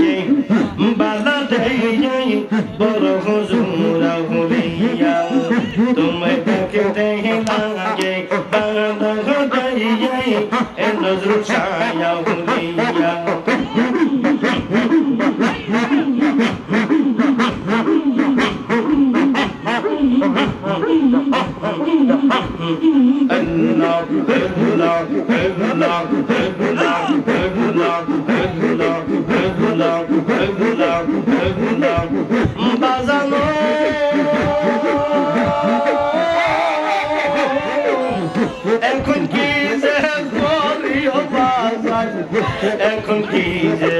ye bala de ye boro huzura huliya tumhe kehte hain lage bala de ye en nazr chaya huliya Allah, Allah, Allah, Allah, Allah, Allah. বাজানো এখন কি যে এখন কি যে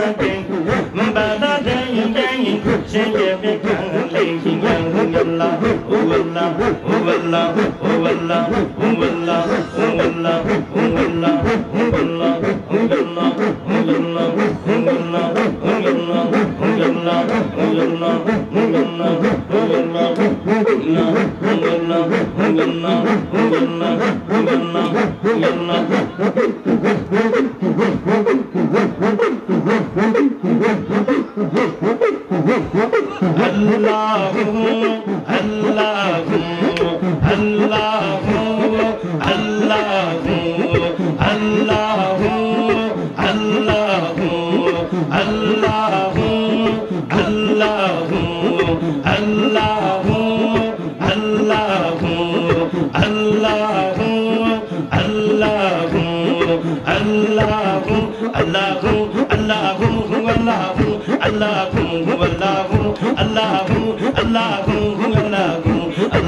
اللهم اللهم اللهم الله هو الله الله هو الله هو الله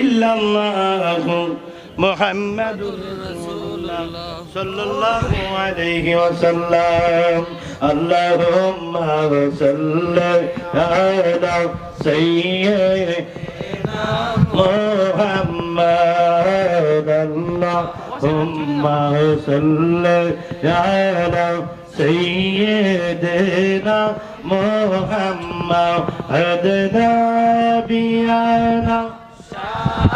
ইল্লাল্লাহু মুহাম্মাদুর রাসূলুল্লাহ সাল্লাল্লাহু আলাইহি ওয়াসাল্লাম। আল্লাহুম্মা সাল্লি আলা সাইয়্যিদিনা মুহাম্মাদ। আল্লাহুম্মা আলা سيدنا محمد نبينا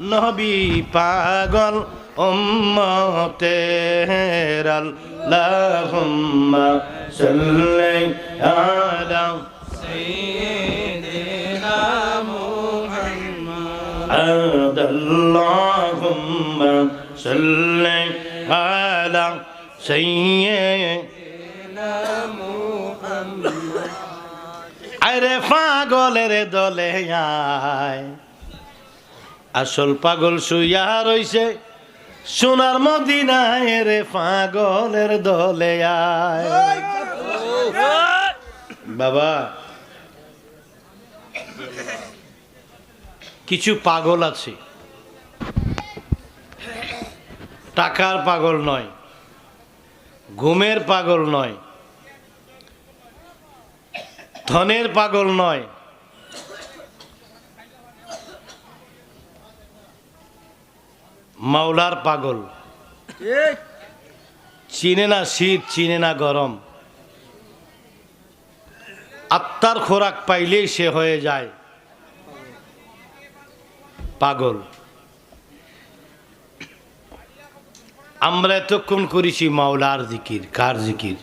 নবী পাগল উম্মতের আল্লাহুম্মা সাল্লি আলা সাইয়্যিদিনা মুহাম্মাদ আল্লাহুম্মা সাল্লি আলা সাইয়্যিদিনা মুহাম্মাদ। আরে পাগলের দলে আয়। আসল পাগল শুইয়া রইছে। সোনার মদিনায় রে পাগলের দলে আয়। বাবা, কিছু পাগল আছে। টাকার পাগল নয়, ঘুমের পাগল নয়, ধনের পাগল নয় মাওলার পাগল। চিনে না শীত চিনে না গরম। আত্মার খোরাক পাইলেই সে হয়ে যায়। পাগল। আমরা এতক্ষণ করেছি মাওলার জিকির। কার জিকির?